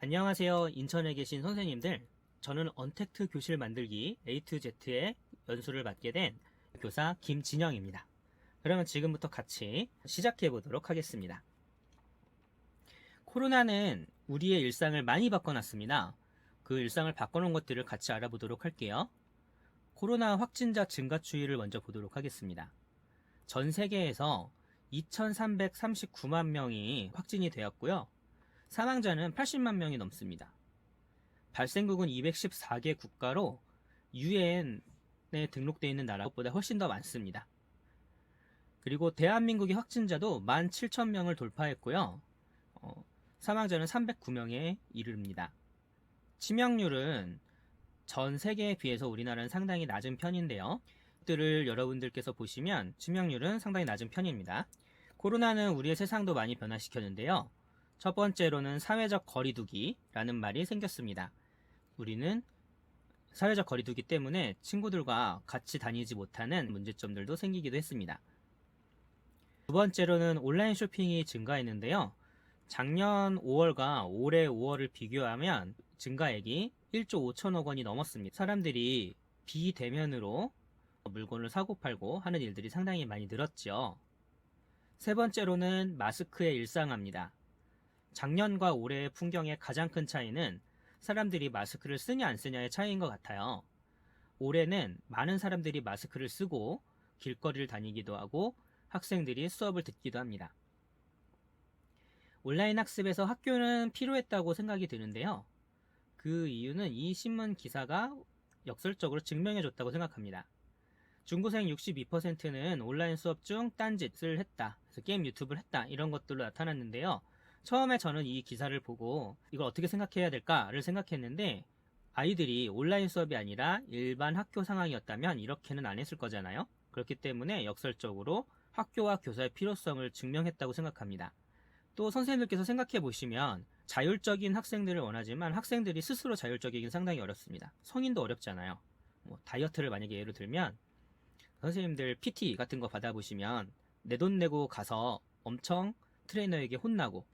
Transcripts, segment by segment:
안녕하세요. 인천에 계신 선생님들. 저는 언택트 교실 만들기 A to Z의 연수를 맡게 된 교사 김진영입니다. 그러면 지금부터 같이 시작해 보도록 하겠습니다. 코로나는 우리의 일상을 많이 바꿔놨습니다. 그 일상을 바꿔놓은 것들을 같이 알아보도록 할게요. 코로나 확진자 증가 추이를 먼저 보도록 하겠습니다. 전 세계에서 2,339만 명이 확진이 되었고요. 사망자는 80만 명이 넘습니다. 발생국은 214개 국가로 유엔에 등록되어 있는 나라보다 훨씬 더 많습니다. 그리고 대한민국의 확진자도 17,000명을 돌파했고요. 어, 사망자는 309명에 이릅니다. 치명률은 전 세계에 비해서 우리나라는 상당히 낮은 편인데요. 들을 여러분들께서 보시면 치명률은 상당히 낮은 편입니다. 코로나는 우리의 세상도 많이 변화시켰는데요. 첫 번째로는 사회적 거리두기라는 말이 생겼습니다. 우리는 사회적 거리두기 때문에 친구들과 같이 다니지 못하는 문제점들도 생기기도 했습니다. 두 번째로는 온라인 쇼핑이 증가했는데요. 작년 5월과 올해 5월을 비교하면 증가액이 1조 5천억 원이 넘었습니다. 사람들이 비대면으로 물건을 사고 팔고 하는 일들이 상당히 많이 늘었죠. 세 번째로는 마스크의 일상화입니다. 작년과 올해의 풍경의 가장 큰 차이는 사람들이 마스크를 쓰냐 안 쓰냐의 차이인 것 같아요. 올해는 많은 사람들이 마스크를 쓰고 길거리를 다니기도 하고 학생들이 수업을 듣기도 합니다. 온라인 학습에서 학교는 필요했다고 생각이 드는데요. 그 이유는 이 신문 기사가 역설적으로 증명해 줬다고 생각합니다. 중고생 62%는 온라인 수업 중 딴짓을 했다. 그래서 게임 유튜브를 했다. 이런 것들로 나타났는데요. 처음에 저는 이 기사를 보고 이걸 어떻게 생각해야 될까를 생각했는데 아이들이 온라인 수업이 아니라 일반 학교 상황이었다면 이렇게는 안 했을 거잖아요. 그렇기 때문에 역설적으로 학교와 교사의 필요성을 증명했다고 생각합니다. 또 선생님들께서 생각해 보시면 자율적인 학생들을 원하지만 학생들이 스스로 자율적이긴 상당히 어렵습니다. 성인도 어렵잖아요. 뭐 다이어트를 만약에 예를 들면 선생님들 PT 같은 거 받아보시면 내 돈 내고 가서 엄청 트레이너에게 혼나고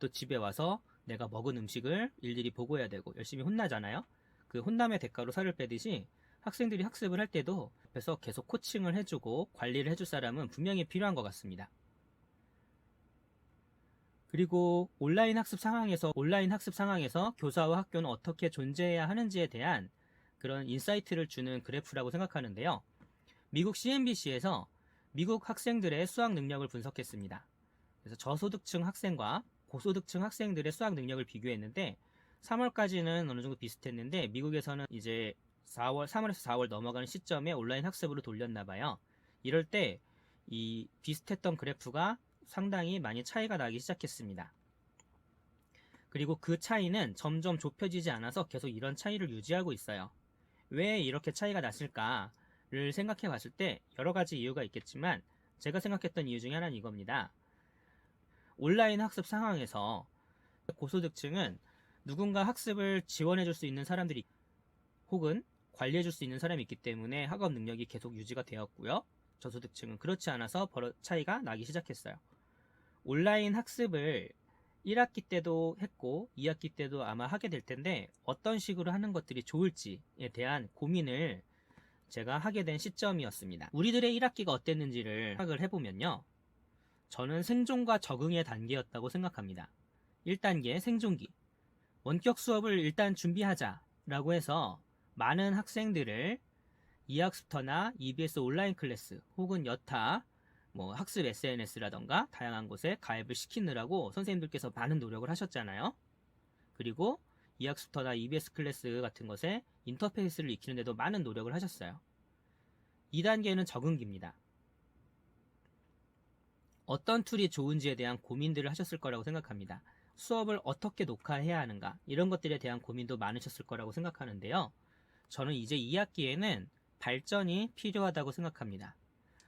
또 집에 와서 내가 먹은 음식을 일일이 보고해야 되고 열심히 혼나잖아요. 그 혼남의 대가로 살을 빼듯이 학생들이 학습을 할 때도 옆에서 계속 코칭을 해주고 관리를 해줄 사람은 분명히 필요한 것 같습니다. 그리고 온라인 학습 상황에서 온라인 학습 상황에서 교사와 학교는 어떻게 존재해야 하는지에 대한 그런 인사이트를 주는 그래프라고 생각하는데요. 미국 CNBC에서 미국 학생들의 수학 능력을 분석했습니다. 그래서 저소득층 학생과 고소득층 학생들의 수학 능력을 비교했는데 3월까지는 어느 정도 비슷했는데 미국에서는 이제 4월, 3월에서 4월 넘어가는 시점에 온라인 학습으로 돌렸나 봐요. 이럴 때 이 비슷했던 그래프가 상당히 많이 차이가 나기 시작했습니다. 그리고 그 차이는 점점 좁혀지지 않아서 계속 이런 차이를 유지하고 있어요. 왜 이렇게 차이가 났을까를 생각해 봤을 때 여러 가지 이유가 있겠지만 제가 생각했던 이유 중에 하나는 이겁니다. 온라인 학습 상황에서 고소득층은 누군가 학습을 지원해 줄 수 있는 사람들이 혹은 관리해 줄 수 있는 사람이 있기 때문에 학업 능력이 계속 유지가 되었고요. 저소득층은 그렇지 않아서 차이가 나기 시작했어요. 온라인 학습을 1학기 때도 했고 2학기 때도 아마 하게 될 텐데 어떤 식으로 하는 것들이 좋을지에 대한 고민을 제가 하게 된 시점이었습니다. 우리들의 1학기가 어땠는지를 생각을 해보면요. 저는 생존과 적응의 단계였다고 생각합니다. 1단계 생존기. 원격 수업을 일단 준비하자라고 해서 많은 학생들을 이학습터나 EBS 온라인 클래스 혹은 여타 뭐 학습 SNS라던가 다양한 곳에 가입을 시키느라고 선생님들께서 많은 노력을 하셨잖아요. 그리고 이학습터나 EBS 클래스 같은 것에 인터페이스를 익히는데도 많은 노력을 하셨어요. 2단계는 적응기입니다. 어떤 툴이 좋은지에 대한 고민들을 하셨을 거라고 생각합니다. 수업을 어떻게 녹화해야 하는가 이런 것들에 대한 고민도 많으셨을 거라고 생각하는데요. 저는 이제 2학기에는 발전이 필요하다고 생각합니다.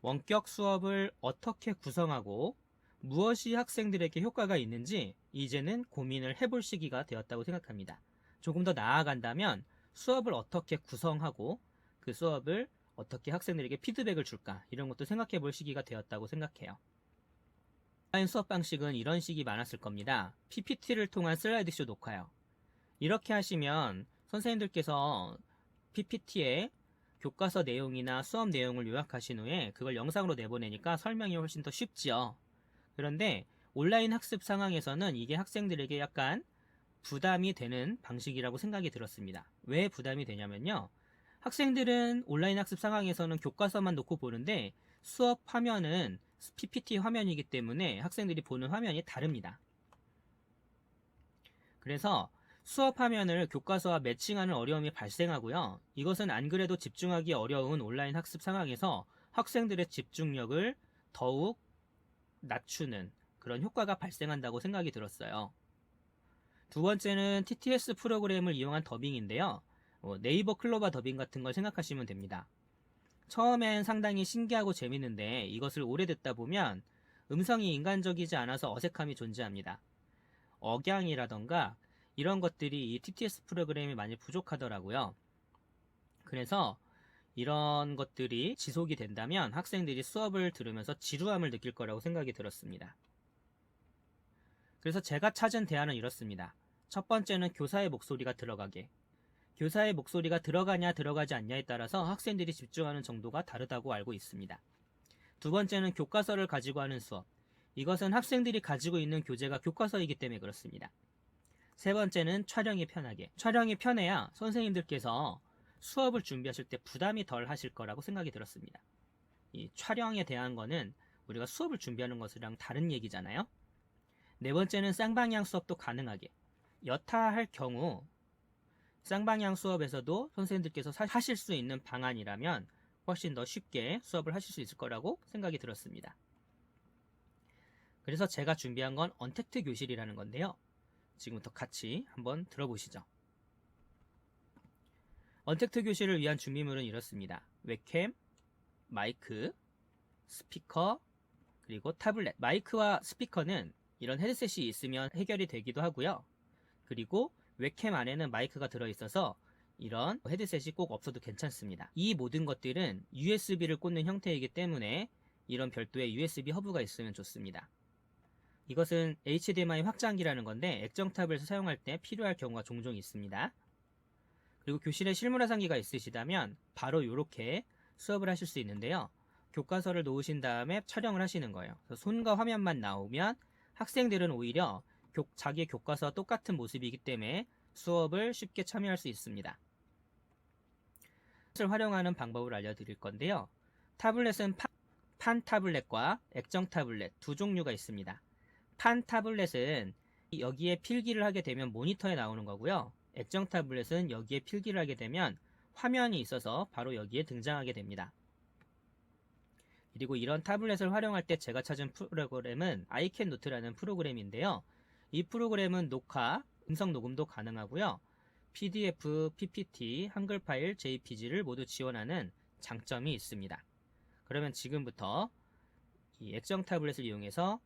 원격 수업을 어떻게 구성하고 무엇이 학생들에게 효과가 있는지 이제는 고민을 해볼 시기가 되었다고 생각합니다. 조금 더 나아간다면 수업을 어떻게 구성하고 그 수업을 어떻게 학생들에게 피드백을 줄까 이런 것도 생각해 볼 시기가 되었다고 생각해요. 온라인 수업 방식은 이런 식이 많았을 겁니다. PPT를 통한 슬라이드쇼 녹화요. 이렇게 하시면 선생님들께서 PPT에 교과서 내용이나 수업 내용을 요약하신 후에 그걸 영상으로 내보내니까 설명이 훨씬 더 쉽지요. 그런데 온라인 학습 상황에서는 이게 학생들에게 약간 부담이 되는 방식이라고 생각이 들었습니다. 왜 부담이 되냐면요. 학생들은 온라인 학습 상황에서는 교과서만 놓고 보는데 수업 화면은 PPT 화면이기 때문에 학생들이 보는 화면이 다릅니다. 그래서 수업 화면을 교과서와 매칭하는 어려움이 발생하고요. 이것은 안 그래도 집중하기 어려운 온라인 학습 상황에서 학생들의 집중력을 더욱 낮추는 그런 효과가 발생한다고 생각이 들었어요. 두 번째는 TTS 프로그램을 이용한 더빙인데요. 어, 네이버 클로바 더빙 같은 걸 생각하시면 됩니다. 처음엔 상당히 신기하고 재밌는데 이것을 오래 듣다 보면 음성이 인간적이지 않아서 어색함이 존재합니다. 억양이라던가 이런 것들이 이 TTS 프로그램이 많이 부족하더라고요. 그래서 이런 것들이 지속이 된다면 학생들이 수업을 들으면서 지루함을 느낄 거라고 생각이 들었습니다. 그래서 제가 찾은 대안은 이렇습니다. 첫 번째는 교사의 목소리가 들어가게. 교사의 목소리가 들어가냐 들어가지 않냐에 따라서 학생들이 집중하는 정도가 다르다고 알고 있습니다. 두 번째는 교과서를 가지고 하는 수업. 이것은 학생들이 가지고 있는 교재가 교과서이기 때문에 그렇습니다. 세 번째는 촬영이 편하게. 촬영이 편해야 선생님들께서 수업을 준비하실 때 부담이 덜 하실 거라고 생각이 들었습니다. 이 촬영에 대한 거는 우리가 수업을 준비하는 것이랑 다른 얘기잖아요. 네 번째는 쌍방향 수업도 가능하게. 여타할 경우 쌍방향 수업에서도 선생님들께서 사- 하실 수 있는 방안이라면 훨씬 더 쉽게 수업을 하실 수 있을 거라고 생각이 들었습니다. 그래서 제가 준비한 건 언택트 교실이라는 건데요. 지금부터 같이 한번 들어보시죠. 언택트 교실을 위한 준비물은 이렇습니다. 웹캠, 마이크, 스피커, 그리고 타블렛. 마이크와 스피커는 이런 헤드셋이 있으면 해결이 되기도 하고요. 그리고 웹캠 안에는 마이크가 들어있어서 이런 헤드셋이 꼭 없어도 괜찮습니다. 이 모든 것들은 USB를 꽂는 형태이기 때문에 이런 별도의 USB 허브가 있으면 좋습니다. 이것은 HDMI 확장기라는 건데 액정 탑에서 사용할 때 필요할 경우가 종종 있습니다. 그리고 교실에 실물 화상기가 있으시다면 바로 이렇게 수업을 하실 수 있는데요. 교과서를 놓으신 다음에 촬영을 하시는 거예요. 손과 화면만 나오면 학생들은 오히려 교- 자기 교과서와 똑같은 모습이기 때문에 수업을 쉽게 참여할 수 있습니다. 을 활용하는 방법을 알려드릴 건데요. 타블렛은 파- 판 타블렛과 액정 타블렛 두 종류가 있습니다. 판 타블렛은 여기에 필기를 하게 되면 모니터에 나오는 거고요. 액정 타블렛은 여기에 필기를 하게 되면 화면이 있어서 바로 여기에 등장하게 됩니다. 그리고 이런 타블렛을 활용할 때 제가 찾은 프로그램은 아이캔 노트라는 프로그램인데요. 이 프로그램은 녹화, 음성 녹음도 가능하고요. PDF, PPT, 한글 파일, JPG를 모두 지원하는 장점이 있습니다. 그러면 지금부터 이 액정 타블렛을 이용해서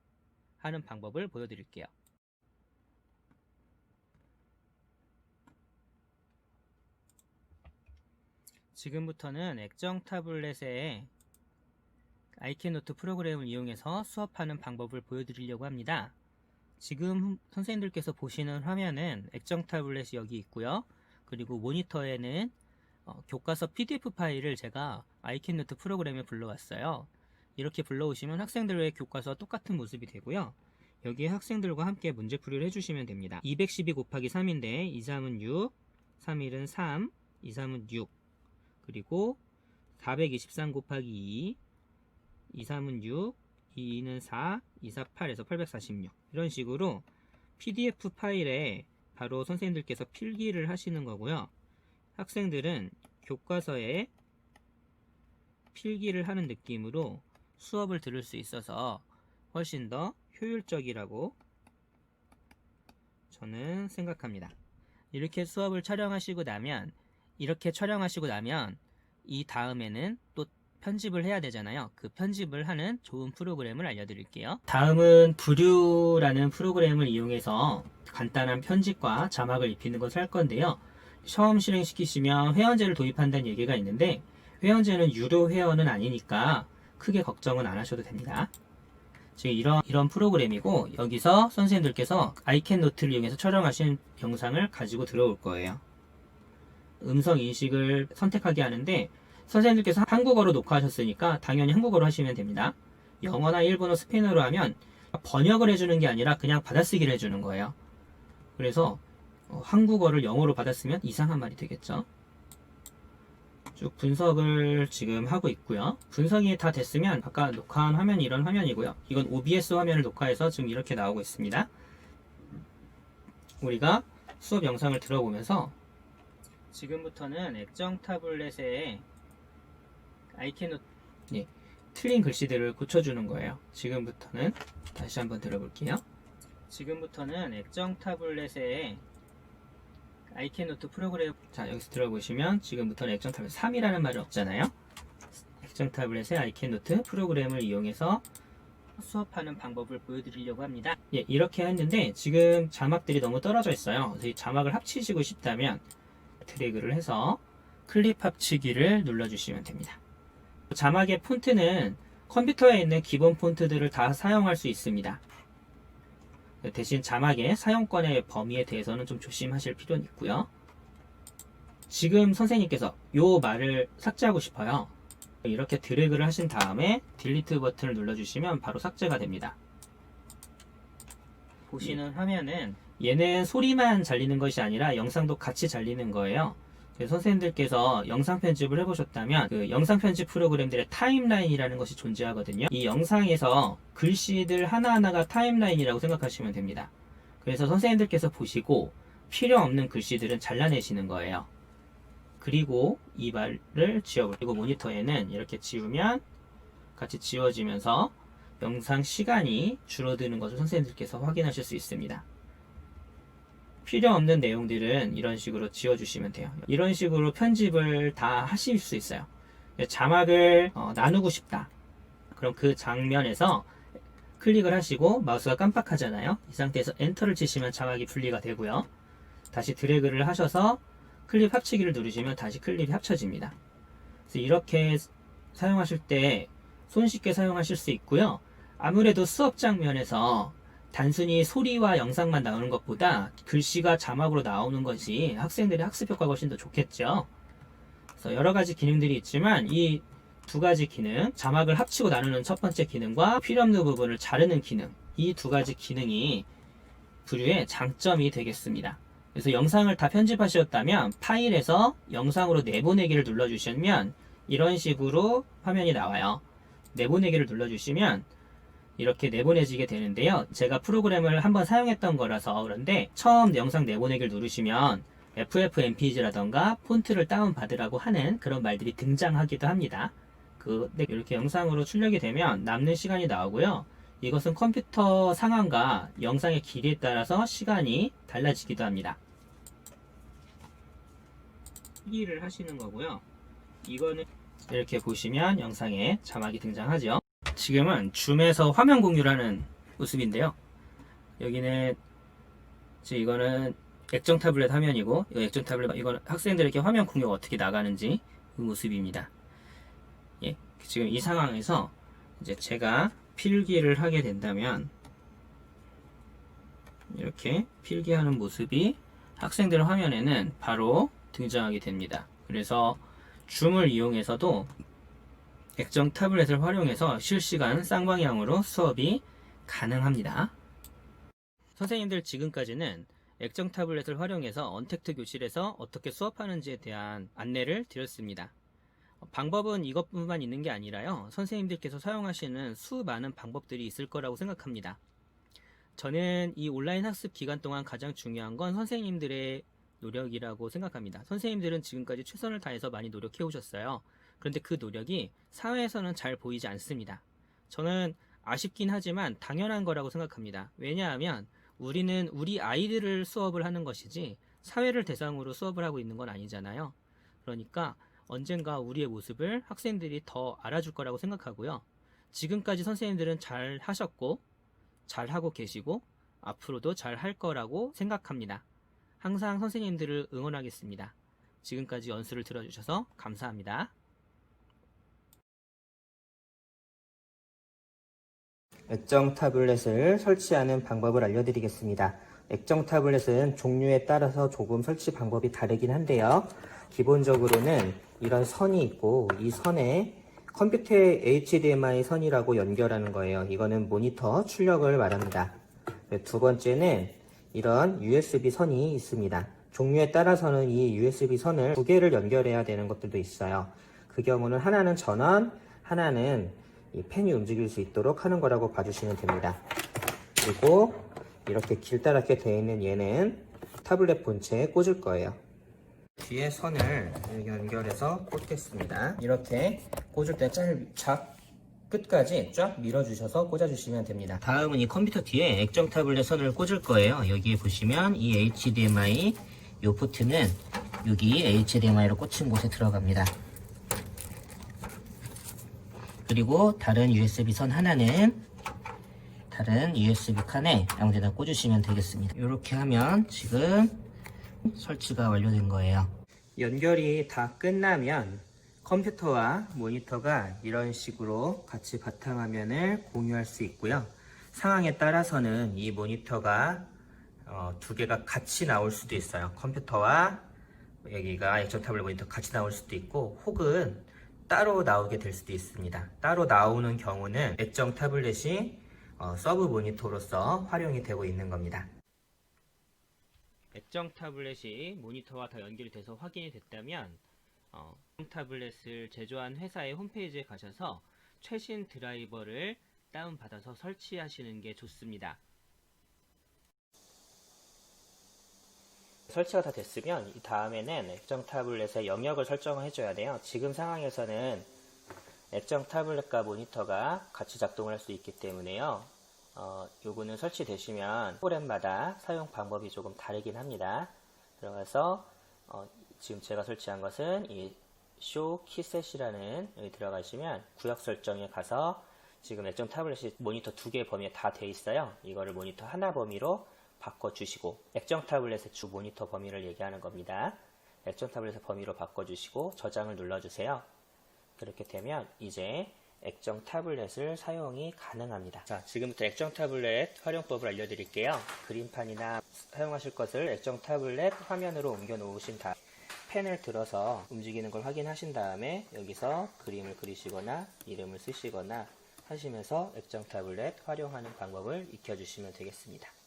하는 방법을 보여드릴게요. 지금부터는 액정 타블렛에 아이캔노트 프로그램을 이용해서 수업하는 방법을 보여드리려고 합니다. 지금 선생님들께서 보시는 화면은 액정 타블렛이 여기 있고요. 그리고 모니터에는 어, 교과서 PDF 파일을 제가 아이캔노트 프로그램에 불러왔어요. 이렇게 불러오시면 학생들의 교과서와 똑같은 모습이 되고요. 여기에 학생들과 함께 문제풀이를 해주시면 됩니다. 212 곱하기 3인데 2, 3은 6, 3, 1은 3, 2, 3은 6, 그리고 423 곱하기 2, 2, 3은 6, 2, 2는 4, 2, 4, 8에서 846 이런 식으로 PDF 파일에 바로 선생님들께서 필기를 하시는 거고요. 학생들은 교과서에 필기를 하는 느낌으로 수업을 들을 수 있어서 훨씬 더 효율적이라고 저는 생각합니다. 이렇게 수업을 촬영하시고 나면 이렇게 촬영하시고 나면 이 다음에는 또 편집을 해야 되잖아요. 그 편집을 하는 좋은 프로그램을 알려드릴게요. 다음은 브류라는 프로그램을 이용해서 간단한 편집과 자막을 입히는 것을 할 건데요. 처음 실행시키시면 회원제를 도입한다는 얘기가 있는데 회원제는 유료 회원은 아니니까 크게 걱정은 안 하셔도 됩니다. 지금 이런 이런 프로그램이고 여기서 선생님들께서 아이캔 노트를 이용해서 촬영하신 영상을 가지고 들어올 거예요. 음성 인식을 선택하게 하는데 선생님들께서 한국어로 녹화하셨으니까 당연히 한국어로 하시면 됩니다. 영어나 일본어, 스페인어로 하면 번역을 해주는 게 아니라 그냥 받아쓰기를 해주는 거예요. 그래서 어, 한국어를 영어로 받았으면 이상한 말이 되겠죠. 쭉 분석을 지금 하고 있고요. 분석이 다 됐으면 아까 녹화한 화면이 이런 화면이고요. 이건 OBS 화면을 녹화해서 지금 이렇게 나오고 있습니다. 우리가 수업 영상을 들어보면서 지금부터는 액정 타블렛에 아이캔 예, 틀린 글씨들을 고쳐주는 거예요. 지금부터는 다시 한번 들어볼게요. 지금부터는 액정 타블렛에 아이캔노트 프로그램 자 여기서 들어보시면 지금부터는 액정 타블렛 3이라는 말이 없잖아요. 액정 타블렛의 아이캔노트 프로그램을 이용해서 수업하는 방법을 보여드리려고 합니다. 예, 이렇게 했는데 지금 자막들이 너무 떨어져 있어요. 그래서 이 자막을 합치시고 싶다면 드래그를 해서 클립 합치기를 눌러주시면 됩니다. 자막의 폰트는 컴퓨터에 있는 기본 폰트들을 다 사용할 수 있습니다. 대신 자막의 사용권의 범위에 대해서는 좀 조심하실 필요는 있고요. 지금 선생님께서 요 말을 삭제하고 싶어요. 이렇게 드래그를 하신 다음에 딜리트 버튼을 눌러주시면 바로 삭제가 됩니다. 보시는 화면은 얘는 소리만 잘리는 것이 아니라 영상도 같이 잘리는 거예요. 그래서 선생님들께서 영상 편집을 해보셨다면 그 영상 편집 프로그램들의 타임라인이라는 것이 존재하거든요. 이 영상에서 글씨들 하나하나가 타임라인이라고 생각하시면 됩니다. 그래서 선생님들께서 보시고 필요 없는 글씨들은 잘라내시는 거예요. 그리고 이 말을 지워버리고 모니터에는 이렇게 지우면 같이 지워지면서 영상 시간이 줄어드는 것을 선생님들께서 확인하실 수 있습니다. 필요 없는 내용들은 이런 식으로 지워주시면 돼요. 이런 식으로 편집을 다 하실 수 있어요. 자막을 어, 나누고 싶다. 그럼 그 장면에서 클릭을 하시고 마우스가 깜빡하잖아요. 이 상태에서 엔터를 치시면 자막이 분리가 되고요. 다시 드래그를 하셔서 클립 합치기를 누르시면 다시 클립이 합쳐집니다. 그래서 이렇게 사용하실 때 손쉽게 사용하실 수 있고요. 아무래도 수업 장면에서 단순히 소리와 영상만 나오는 것보다 글씨가 자막으로 나오는 것이 학생들의 학습 효과가 훨씬 더 좋겠죠. 그래서 여러 가지 기능들이 있지만 이 두 가지 기능, 자막을 합치고 나누는 첫 번째 기능과 필요 없는 부분을 자르는 기능, 이 두 가지 기능이 부류의 장점이 되겠습니다. 그래서 영상을 다 편집하셨다면 파일에서 영상으로 내보내기를 눌러주시면 이런 식으로 화면이 나와요. 내보내기를 눌러주시면 이렇게 내보내지게 되는데요. 제가 프로그램을 한번 사용했던 거라서 그런데 처음 영상 내보내기를 누르시면 FFmpeg라던가 폰트를 다운받으라고 하는 그런 말들이 등장하기도 합니다. 그, 네, 이렇게 영상으로 출력이 되면 남는 시간이 나오고요. 이것은 컴퓨터 상황과 영상의 길이에 따라서 시간이 달라지기도 합니다. 필기를 하시는 거고요. 이거는 이렇게 보시면 영상에 자막이 등장하죠. 지금은 줌에서 화면 공유라는 모습인데요. 여기는 지금 이거는 액정 타블렛 화면이고 이 액정 타블렛 이건 학생들에게 화면 공유가 어떻게 나가는지 그 모습입니다. 예, 지금 이 상황에서 이제 제가 필기를 하게 된다면 이렇게 필기하는 모습이 학생들 화면에는 바로 등장하게 됩니다. 그래서 줌을 이용해서도 액정 타블렛을 활용해서 실시간 쌍방향으로 수업이 가능합니다. 선생님들 지금까지는 액정 타블렛을 활용해서 언택트 교실에서 어떻게 수업하는지에 대한 안내를 드렸습니다. 방법은 이것뿐만 있는 게 아니라요. 선생님들께서 사용하시는 수많은 방법들이 있을 거라고 생각합니다. 저는 이 온라인 학습 기간 동안 가장 중요한 건 선생님들의 노력이라고 생각합니다. 선생님들은 지금까지 최선을 다해서 많이 노력해 오셨어요. 그런데 그 노력이 사회에서는 잘 보이지 않습니다. 저는 아쉽긴 하지만 당연한 거라고 생각합니다. 왜냐하면 우리는 우리 아이들을 수업을 하는 것이지 사회를 대상으로 수업을 하고 있는 건 아니잖아요. 그러니까 언젠가 우리의 모습을 학생들이 더 알아줄 거라고 생각하고요. 지금까지 선생님들은 잘 하셨고, 잘 하고 계시고, 앞으로도 잘 할 거라고 생각합니다. 항상 선생님들을 응원하겠습니다. 지금까지 연수를 들어주셔서 감사합니다. 액정 타블렛을 설치하는 방법을 알려드리겠습니다. 액정 타블렛은 종류에 따라서 조금 설치 방법이 다르긴 한데요. 기본적으로는 이런 선이 있고 이 선에 컴퓨터의 HDMI 선이라고 연결하는 거예요. 이거는 모니터 출력을 말합니다. 네, 두 번째는 이런 USB 선이 있습니다. 종류에 따라서는 이 USB 선을 두 개를 연결해야 되는 것들도 있어요. 그 경우는 하나는 전원, 하나는 이 펜이 움직일 수 있도록 하는 거라고 봐주시면 됩니다. 그리고 이렇게 길다랗게 되어 있는 얘는 타블렛 본체에 꽂을 거예요. 뒤에 선을 연결해서 꽂겠습니다. 이렇게 꽂을 때쫙 끝까지 쫙 밀어주셔서 꽂아주시면 됩니다. 다음은 이 컴퓨터 뒤에 액정 타블렛 선을 꽂을 거예요. 여기에 보시면 이 HDMI 요 포트는 여기 HDMI로 꽂힌 곳에 들어갑니다. 그리고 다른 USB 선 하나는 다른 USB 칸에 아무데나 꽂으시면 되겠습니다. 이렇게 하면 지금 설치가 완료된 거예요. 연결이 다 끝나면 컴퓨터와 모니터가 이런 식으로 같이 바탕화면을 공유할 수 있고요. 상황에 따라서는 이 모니터가 어, 두 개가 같이 나올 수도 있어요. 컴퓨터와 여기가 액정 타블렛 모니터 같이 나올 수도 있고 혹은 따로 나오게 될 수도 있습니다. 따로 나오는 경우는 액정 타블렛이 어, 서브 모니터로서 활용이 되고 있는 겁니다. 액정 타블렛이 모니터와 다 연결이 돼서 확인이 됐다면 어, 타블렛을 제조한 회사의 홈페이지에 가셔서 최신 드라이버를 다운받아서 설치하시는 게 좋습니다. 설치가 다 됐으면 이 다음에는 액정 타블렛의 영역을 설정을 해줘야 돼요. 지금 상황에서는 액정 타블렛과 모니터가 같이 작동을 할 수 있기 때문에요. 어, 요거는 설치되시면 프로그램마다 사용 방법이 조금 다르긴 합니다. 들어가서 어, 지금 제가 설치한 것은 이쇼 키셋이라는 여기 들어가시면 구역 설정에 가서 지금 액정 타블렛이 모니터 두 개 범위에 다 돼 있어요. 이거를 모니터 하나 범위로 바꿔주시고 액정 타블렛의 주 모니터 범위를 얘기하는 겁니다. 액정 타블렛의 범위로 바꿔주시고 저장을 눌러주세요. 그렇게 되면 이제 액정 타블렛을 사용이 가능합니다. 자, 지금부터 액정 타블렛 활용법을 알려드릴게요. 그림판이나 사용하실 것을 액정 타블렛 화면으로 옮겨 놓으신 다음 펜을 들어서 움직이는 걸 확인하신 다음에 여기서 그림을 그리시거나 이름을 쓰시거나 하시면서 액정 타블렛 활용하는 방법을 익혀주시면 되겠습니다.